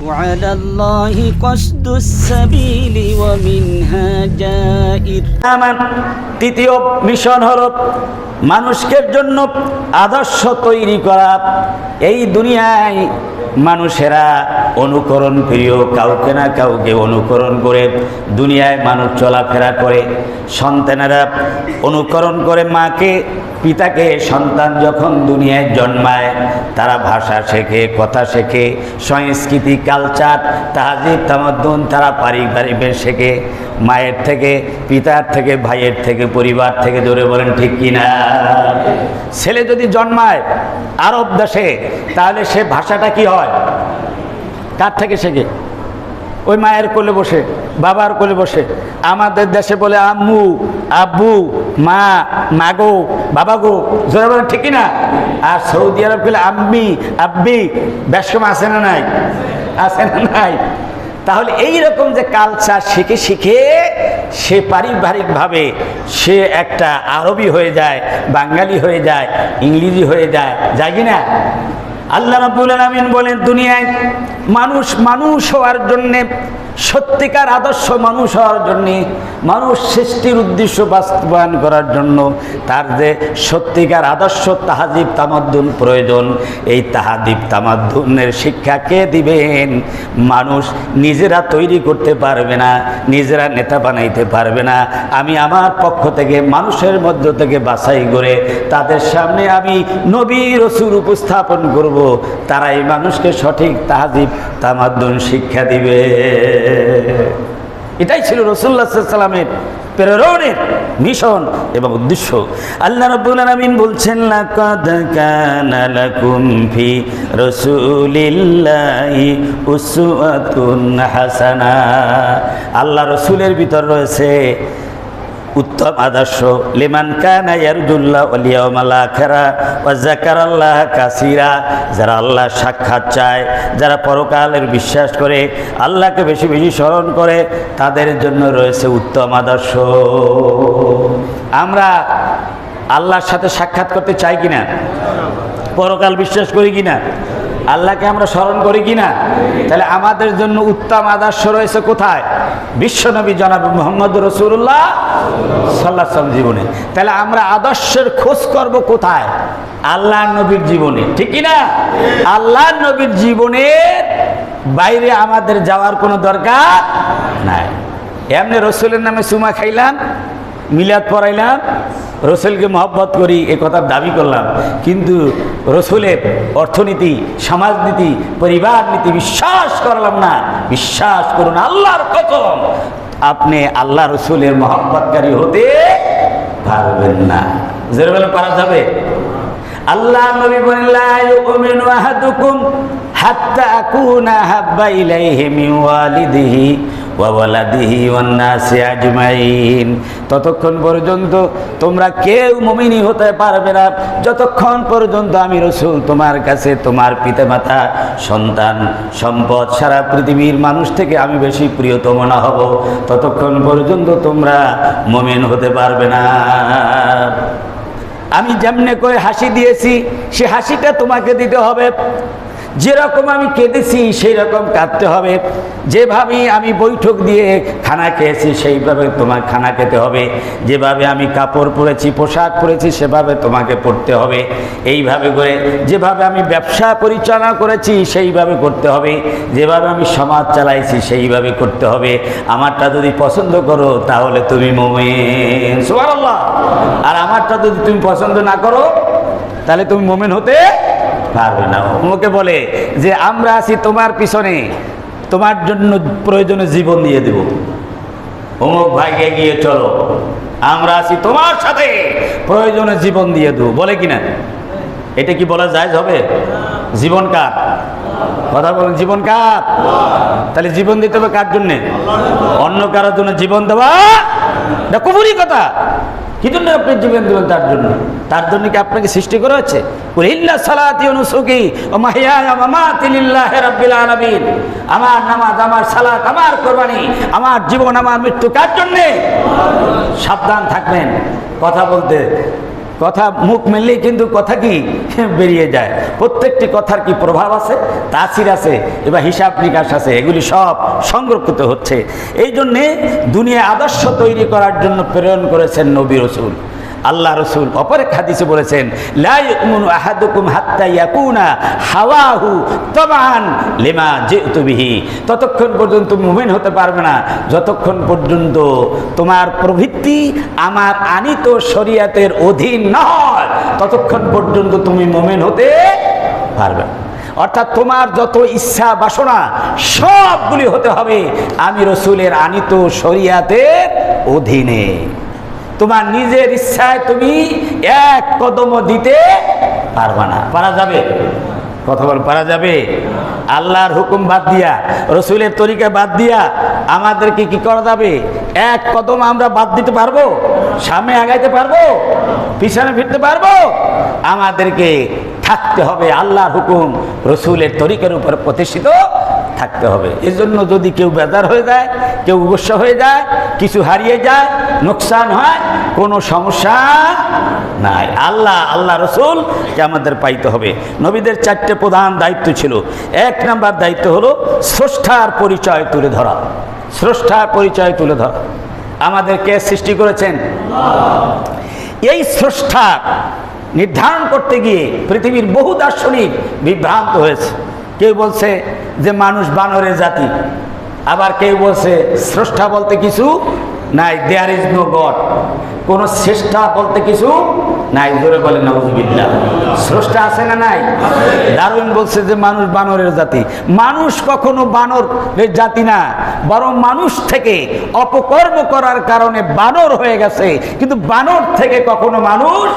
وعلى الله قصد السبيل ومنها جائر আমার তৃতীয় মিশন হলো মানুষকে জন্য আদর্শ তৈরি করা এই দুনিয়ায় মানুষেরা অনুকরণ প্রিয় কাউকে না কাউকে অনুকরণ করে। দুনিয়ায় মানুষ চলাফেরা করে, সন্তানেরা অনুকরণ করে মাকে, পিতাকে, সন্তান যখন দুনিয়ায় জন্মায়, তারা ভাষা শেখে, কথা শেখে, সংস্কৃতি কালচার তাহাজিব, তামাদ্দুন তারা পারিবারিক শেখে। মায়ের থেকে, পিতার থেকে, ভাইয়ের থেকে, পরিবার থেকে জোরে বলেন, ঠিক কিনা ছেলে যদি জন্মায় আরব দেশে, তাহলে সে ভাষাটা কি হয়? কার থেকে শেখে? ওই মায়ের কোলে বসে, বাবার কোলে বসে। আমাদের দেশে বলে, আম্মু, আব্বু, মা, মাগো বাবা গো জোরে বলেন, ঠিক না? আর সৌদি আরব গেলে আম্মি, আব্বি ব্যবসা আছে না নাই? আছে না নাই? তাহলে এই রকম যে কালচার শিখে শিখে সে পারিবারিকভাবে সে একটা আরবি হয়ে যায়, বাঙালি হয়ে যায়, ইংরেজি হয়ে যায় যায় কি না আল্লাহ রাব্বুল আলামিন বলেন, দুনিয়ায় মানুষ মানুষ হওয়ার জন্যে সত্যিকার আদর্শ মানুষ হওয়ার জন্যে, মানুষ সৃষ্টির উদ্দেশ্য বাস্তবায়ন করার জন্য তার যে সত্যিকার আদর্শ তাহাজিব তামাদ্দুন প্রয়োজন, এই তাহাদিব তামাদ্দুনের শিক্ষা কে দিবেন? মানুষ নিজেরা তৈরি করতে পারবে না, নিজেরা নেতা বানাইতে পারবে না। আমি আমার পক্ষ থেকে, মানুষের মধ্য থেকে বাছাই করে তাদের সামনে আমি নবী রসুল উপস্থাপন করব। তারাই মানুষকে সঠিক তাহাজিব তামাদ্দুন শিক্ষা দিবে। এটাই ছিল রসুল্লাহ সাল্লামের প্রেরণের মিশন এবং উদ্দেশ্য। আল্লাহ রাব্বুল বলছেন হাসানা। আল্লাহ রসুলের ভিতর রয়েছে উত্তম আদর্শ। লিমান কানা ইয়ারজুল্লাহ ওয়াল ইয়াউমাল আখিরা ওয়া যাকারাল্লাহ কাসীরা। যারা আল্লাহ সাক্ষাৎ চায়, যারা পরকালের বিশ্বাস করে, আল্লাহকে বেশি বেশি স্মরণ করে, তাদের জন্য রয়েছে উত্তম আদর্শ। আমরা আল্লাহর সাথে সাক্ষাৎ করতে চাই কিনা? পরকাল বিশ্বাস করি কিনা? আল্লাহকে আমরা স্মরণ করি কিনা? তাহলে আমাদের জন্য উত্তম আদর্শ রয়েছে কোথায়? বিশ্বনবী জনাব মোহাম্মদ রসুল্লাহ সাল্লাহ জীবনে। তাহলে আমরা আদর্শের খোঁজ করব কোথায়? আল্লাহ নবীর জীবনে। ঠিক না আল্লাহ নবীর জীবনের বাইরে আমাদের যাওয়ার কোনো দরকার নাই। এমনি রসুলের নামে সুমা খাইলাম মিলাদ পড়াইলাম, রসুলকে মহব্বত করি, এ কথার দাবি করলাম। কিন্তু রসুলের অর্থনীতি, সমাজনীতি পরিবার নীতি বিশ্বাস করলাম না। বিশ্বাস করুন, আল্লাহর কসম, আপনি আল্লাহ রসুলের মহব্বতকারী হতে পারবেন না। যেরবেলা পারা যাবে? আল্লাহ নবী আহাদুকুম হাত্তা আকুনা হাব্বা ইলাইহি মিন ওয়ালিদিহি। ওয়া আজমাইন। ততক্ষণ পর্যন্ত তোমরা কেউ মুমিনি হতে পারবে না। যতক্ষণ পর্যন্ত আমি রসুল তোমার কাছে তোমার পিতামাতা, সন্তান, সম্পদ সারা পৃথিবীর মানুষ থেকে আমি বেশি প্রিয়তম না হব, ততক্ষণ পর্যন্ত তোমরা মুমিন হতে পারবে না। আমি যেমনে করে হাসি দিয়েছি, সে হাসিটা তোমাকে দিতে হবে। যেরকম আমি কেঁদেছি সেই রকম কাঁদতে হবে। যেভাবে আমি বৈঠক দিয়ে খানা খেয়েছি, সেইভাবে তোমার খানা খেতে হবে। যেভাবে আমি কাপড় পরেছি, পোশাক পরেছি, সেভাবে তোমাকে পড়তে হবে। এইভাবে করে যেভাবে আমি ব্যবসা পরিচালনা করেছি, সেইভাবে করতে হবে। যেভাবে আমি সমাজ চালাইছি, সেইভাবে করতে হবে। আমারটা যদি পছন্দ করো, তাহলে তুমি মোমেন। সুবহানাল্লাহ। আর আমারটা যদি তুমি পছন্দ না করো, তাহলে তুমি মোমেন হতে পারবে না। ওকে বলে যে, আমরা আছি তোমার পিছনে। তোমার জন্য প্রয়োজনে জীবন দিয়ে দেব। অমুক ভাইকে গিয়ে চলো। আমরা আছি তোমার সাথে। প্রয়োজনে জীবন দিয়ে দেবো। বলে কিনা? এটা কি বলা যায় হবে? জীবন কার? কথা বলেন, জীবন কার? তাহলে জীবন দিতে হবে কার জন্যে? অন্য কারোর জন্য জীবন দেওয়া? এটা কথা। কি জন্য আপনি জীবন দেবেন তার জন্য? তার জন্য কি আপনাকে সৃষ্টি করা হচ্ছে আমার নামাজ, আমার সালাত, আমার কোরবানি, আমার জীবন, আমার মৃত্যু কার জন্যে? সাবধান থাকবেন। কথা বলতে কথা মুখ মেললেই কিন্তু কথা কি বেরিয়ে যায়। প্রত্যেকটি কথার কি প্রভাব আছে? তাসির আছে, এবার হিসাব নিকাশ আছে, এগুলি সব সংরক্ষিত হচ্ছে। এই জন্যে দুনিয়া আদর্শ তৈরি করার জন্য প্রেরণ করেছেন নবী রসুল। আল্লাহ রসুল অপর এক হাদিসে বলেছেন লাই আহাদুকুম হাত্তা ইয়াকুনা হাওয়াহু তবান লেমা যেহেতু বিহি। ততক্ষণ পর্যন্ত মুমিন হতে পারবে না। যতক্ষণ পর্যন্ত তোমার প্রবৃত্তি আমার আনিত শরিয়াতের অধীন নয় ততক্ষণ পর্যন্ত তুমি মুমিন হতে পারবে। অর্থাৎ তোমার যত ইচ্ছা বাসনা সবগুলি হতে হবে আমি রসুলের আনিত শরিয়াতের অধীনে। তোমার নিজের ইচ্ছায় তুমি এক কদম দিতে পারবা না। পারা যাবে? কথা বল, পারা যাবে? আল্লাহর হুকুম বাদ দিয়া, রসুলের তরিকা বাদ দিয়া আমাদেরকে কি করা যাবে? এক কদম আমরা বাদ দিতে পারব? সামনে আগাইতে পারব? পিছনে ফিরতে পারব? আমাদেরকে থাকতে হবে আল্লাহর হুকুম, রসুলের তরিকার উপর প্রতিষ্ঠিত থাকতে হবে। এজন্য যদি কেউ বেজার হয়ে যায়, কেউ উবস্য হয়ে যায়, কিছু হারিয়ে যায়, নোকসান হয়, কোনো সমস্যা নাই। আল্লাহ আল্লাহ রসুল আমাদের পাইতে হবে। নবীদের চারটে প্রধান দায়িত্ব ছিল। এক নাম্বার দায়িত্ব হলো স্রষ্টার পরিচয় তুলে ধরা। স্রষ্টার পরিচয় তুলে ধরা। আমাদের কে সৃষ্টি করেছেন? এই স্রষ্টা নির্ধারণ করতে গিয়ে পৃথিবীর বহু দার্শনিক বিভ্রান্ত হয়েছে। কেউ বলছে যে মানুষ বানরের জাতি আবার কেউ বলছে স্রষ্টা বলতে কিছু নাই দেয়ার ইজ নো গড কোন শ্রেষ্ঠা বলতে কিছু নাই, জোরে বলে নবজুবিল্লা স্রষ্টা আছে না নাই? দারুণ বলছে যে মানুষ বানরের জাতি। মানুষ কখনো বানরের জাতি না, বরং মানুষ থেকে অপকর্ম করার কারণে বানর হয়ে গেছে। কিন্তু বানর থেকে কখনো মানুষ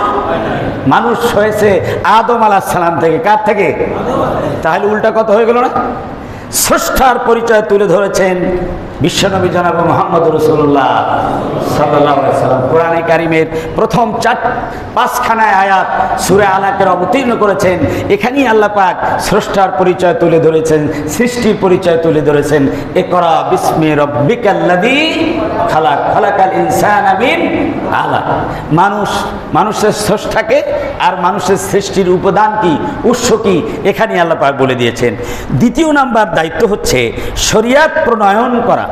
মানুষ হয়েছে আদম আলাহ সালাম থেকে। কার থেকে? তাহলে উল্টা কথা হয়ে গেল না? স্রষ্টার পরিচয় তুলে ধরেছেন বিশ্বনবী জনাব মোহাম্মদ রসুল্লাহ সাল্লাহ সাল্লাম। কোরআনে কারিমের প্রথম চার পাঁচখানায় আয়াত সুরে আলাকের অবতীর্ণ করেছেন। এখানেই আল্লাহ পাক স্রষ্টার পরিচয় তুলে ধরেছেন, সৃষ্টির পরিচয় তুলে ধরেছেন। একরা বিস্মে রব্বিকাল্লাদি খালাক, খালাকাল ইনসান আমিন, আলা। মানুষ, মানুষের স্রষ্টাকে আর মানুষের সৃষ্টির উপাদান কি, উৎস কি এখানে আল্লাহ বলে দিয়েছেন। দ্বিতীয় নাম্বার দায়িত্ব হচ্ছে শরিয়াত প্রণয়ন করা।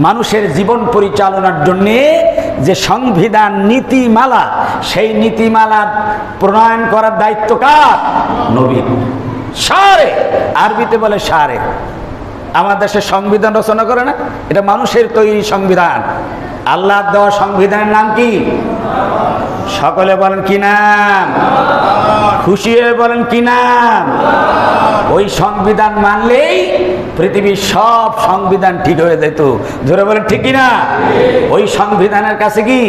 মানুষের জীবন পরিচালনার জন্যে যে সংবিধান নীতিমালা, সেই নীতিমালা প্রণয়ন করার দায়িত্ব কার? নবীন সারে। আরবিতে বলে সারে। আমার দেশের সংবিধান রচনা করে না? এটা মানুষের তৈরি সংবিধান। আল্লাহ দেওয়া সংবিধানের নাম কি? সকলে বলেন কি নাম? খুশি হয়ে বলেন কি নাম? ওই সংবিধান মানলেই পৃথিবীর সব সংবিধান ঠিক হয়ে যেত। ধরে বলেন ঠিক না ওই সংবিধানের কাছে কি?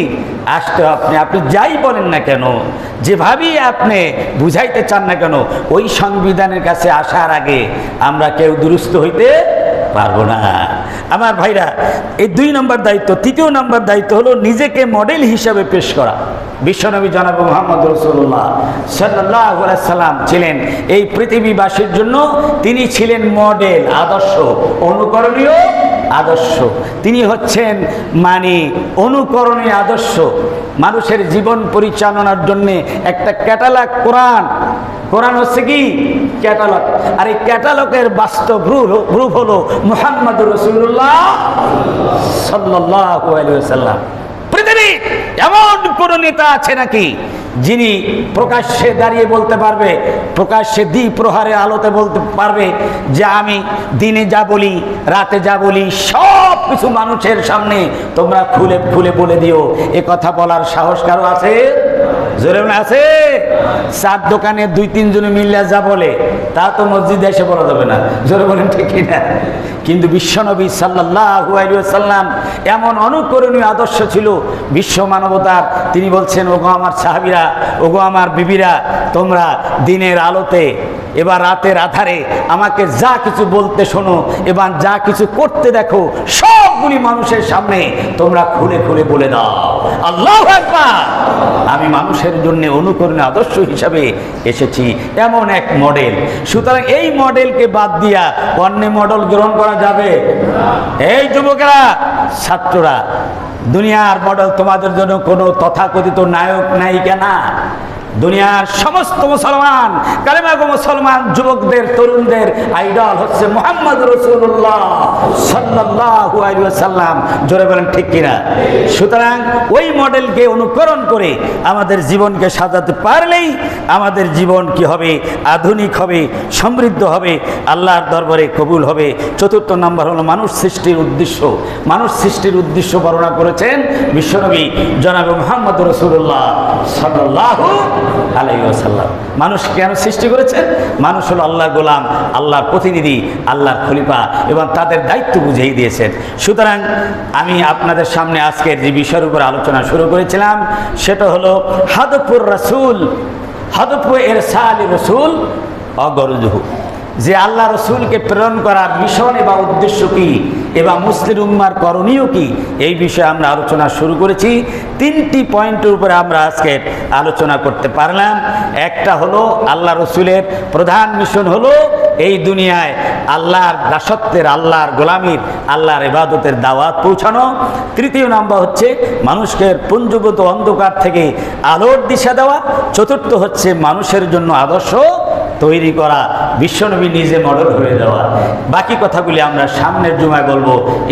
আসতে আপনি আপনি যাই বলেন না কেন, যেভাবেই আপনি বুঝাইতে চান না কেন, ওই সংবিধানের কাছে আসার আগে আমরা কেউ দুরুস্ত হইতে পারব না। আমার ভাইরা, এই দুই নম্বর দায়িত্ব, তৃতীয় নম্বর দায়িত্ব হলো নিজেকে মডেল হিসাবে পেশ করা। বিশ্বনবী জনাব মোহাম্মদ রসুল্লাহ সাল্লাহ সাল্লাম ছিলেন। এই পৃথিবীবাসীর জন্য তিনি ছিলেন মডেল, আদর্শ, অনুকরণীয় আদর্শ। তিনি হচ্ছেন মানে অনুকরণীয় আদর্শ। মানুষের জীবন পরিচালনার জন্যে একটা ক্যাটালগ কোরআন। কোরআন হচ্ছে কি? ক্যাটালগ। আর এই ক্যাটালগের বাস্তব রূপ হলো মুহাম্মদ রসুল্লাহ সাল্লাহ পৃথিবী এমন কোন নেতা আছে নাকি? যিনি প্রকাশ্যে দাঁড়িয়ে বলতে পারবে, প্রকাশ্যে দ্বি প্রহারে আলোতে বলতে পারবে যে আমি দিনে যা বলি, রাতে যা বলি, সব কিছু মানুষের সামনে তোমরা খুলে খুলে বলে দিও। এ কথা বলার সাহস কারও আছে? জোরে আছে? চার দোকানে দুই তিনজনে মিল্লা যা বলে, তা তো মসজিদে এসে বলা যাবে না। জোরে বলেন, ঠিক না? কিন্তু বিশ্বনবী সাল্লাহ সাল্লাম এমন অনুকরণীয় আদর্শ ছিল, বিশ্ব মানবতার। তিনি বলছেন, ওগো আমার সাহাবিরা, ওগো আমার বিবিরা, তোমরা দিনের আলোতে, এবার রাতের আধারে আমাকে যা কিছু বলতে শোনো, এবার যা কিছু করতে দেখো, সবগুলি মানুষের সামনে তোমরা খুলে খুলে বলে দাও। আল্লাহ আমি মানুষের জন্য অনুকরণে আদর্শ হিসাবে এসেছি, এমন এক মডেল সুতরাং এই মডেলকে বাদ দিয়া অন্য মডেল গ্রহণ করা যাবে? এই যুবকেরা, ছাত্ররা, দুনিয়ার মডেল তোমাদের জন্য কোনো তথাকথিত নায়ক নায়িকা না দুনিয়ার সমস্ত মুসলমান, কালেমাগো মুসলমান, যুবকদের, তরুণদের আইডল হচ্ছে মোহাম্মদ রসুল্লাহ ওয়াসাল্লাম। জোরে বলেন, ঠিক কিনা? সুতরাং ওই মডেলকে অনুকরণ করে আমাদের জীবনকে সাজাতে পারলেই আমাদের জীবন কি হবে? আধুনিক হবে, সমৃদ্ধ হবে, আল্লাহর দরবারে কবুল হবে। চতুর্থ নম্বর হলো মানুষ সৃষ্টির উদ্দেশ্য। মানুষ সৃষ্টির উদ্দেশ্য বর্ণনা করেছেন বিশ্বনবী জনাব মোহাম্মদ রসুল্লাহ সাল্লাল্লাহু আলাইহি ওয়াসাল্লাম। মানুষ কেন সৃষ্টি করেছেন মানুষ হল আল্লাহর গোলাম, আল্লাহর প্রতিনিধি, আল্লাহর খলিফা এবং তাদের দায়িত্ব বুঝিয়ে দিয়েছেন। সুতরাং আমি আপনাদের সামনে আজকের যে বিষয়ের উপর আলোচনা শুরু করেছিলাম, সেটা হলো হাদপুর রসুল হাদপুর এর সালি রসুল, অগরজহু। যে আল্লাহ রসুলকে প্রেরণ করার মিশন এবং উদ্দেশ্য কি এবং মুসলিম উম্মার করণীয় কি, এই বিষয়ে আমরা আলোচনা শুরু করেছি। তিনটি পয়েন্টের উপরে আমরা আজকে আলোচনা করতে পারলাম। একটা হলো, আল্লাহ রসুলের প্রধান মিশন হলো এই দুনিয়ায় আল্লাহর দাসত্বের, আল্লাহর গোলামির, আল্লাহর ইবাদতের দাওয়াত পৌঁছানো। তৃতীয় নাম্বার হচ্ছে, মানুষকে পুঞ্জগত অন্ধকার থেকে আলোর দিশা দেওয়া। চতুর্থ হচ্ছে, মানুষের জন্য আদর্শ তৈরি করা বিশ্বনবী নিজে মডেল হয়ে দেওয়া বাকি কথাগুলি আমরা সামনের জুমায় বলব,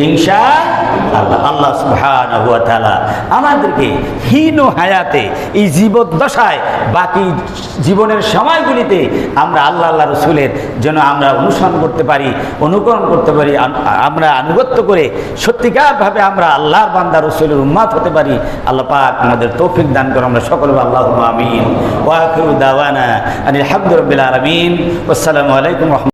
ইনশা আল্লাহ। আল্লাহ তাআলা আমাদেরকে হীন হায়াতে এই জীবদ্দশায়, বাকি জীবনের সময়গুলিতে আমরা আল্লাহ আল্লাহ রসুলের যেন আমরা অনুসরণ করতে পারি, অনুকরণ করতে পারি আমরা আনুগত্য করে সত্যিকারভাবে আমরা আল্লাহর বান্দা, রসুলের উম্মাত হতে পারি। আল্লাহ পাক আমাদের তৌফিক দান করে আমরা সকলে আল্লাহ আমিন। ওয়াকিরু আলামিন আসসালামু আলাইকুম রহমতুল্লাহ